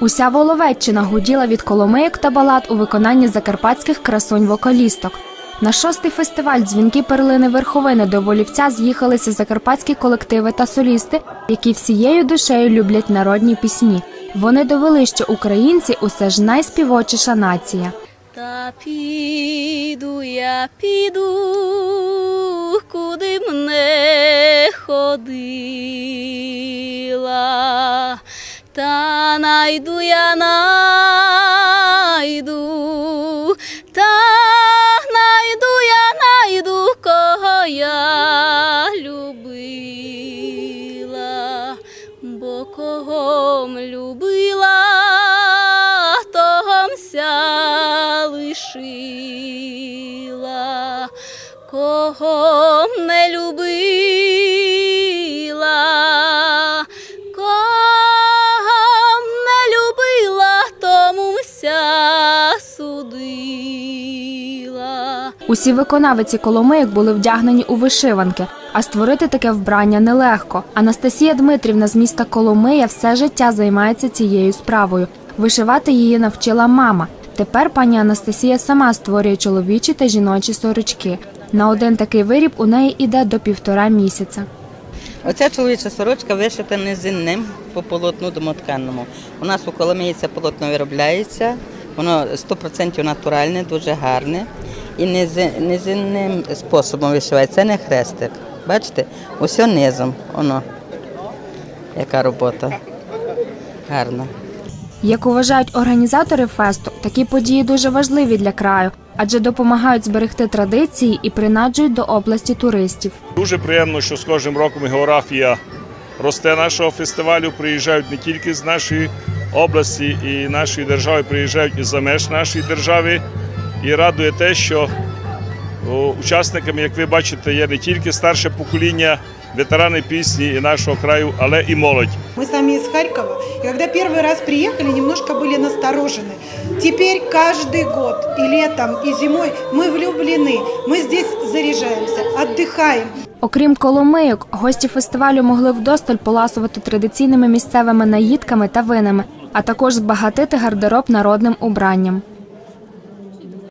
Уся Воловеччина гуділа від коломийок та балад у виконанні закарпатських красунь-вокалісток. На шостий фестиваль дзвінки перлини верховини до волівця з'їхалися закарпатські колективи та солісти, які всією душею люблять народні пісні. Вони довели, що українці усе ж найспівочіша нація. Та піду я піду, куди б не ходила, та найду я найду, та найду я найду, кого я любила, бо кого любила, того ся лишила, кого не любила, Усі виконавиці коломийок були вдягнені у вишиванки, а створити таке вбрання нелегко. Анастасія Дмитрівна з міста Коломия все життя займається цією справою. Вишивати її навчила мама. Тепер пані Анастасія сама створює чоловічі та жіночі сорочки. На один такий виріб у неї іде до півтора місяця. Оця чоловіча сорочка вишита низинним по полотну домотканному. У нас у Коломиї це полотно виробляється, воно 100% натуральне, дуже гарне. І низи- низинним способом вишивається. Це не хрестик. Бачите, усе низом. Воно. Яка робота. Гарна. Як вважають організатори фесту, такі події дуже важливі для краю, адже допомагають зберегти традиції і принаджують до області туристів. Дуже приємно, що з кожним роком географія росте нашого фестивалю. Приїжджають не тільки з нашої області і нашої держави, приїжджають і за меж нашої держави. І радує те, що о, учасниками, як ви бачите, є не тільки старше покоління, ветерани пісні і нашого краю, але і молодь. Мы сами из Харькова, и когда первый раз приехали, немножко были насторожены. Теперь каждый год, и летом, и зимой, мы влюблены, мы здесь заряжаемся, отдыхаем. Окрім коломийок, гості фестивалю могли вдосталь поласувати традиційними місцевими наїдками та винами, а також збагатити гардероб народним убранням.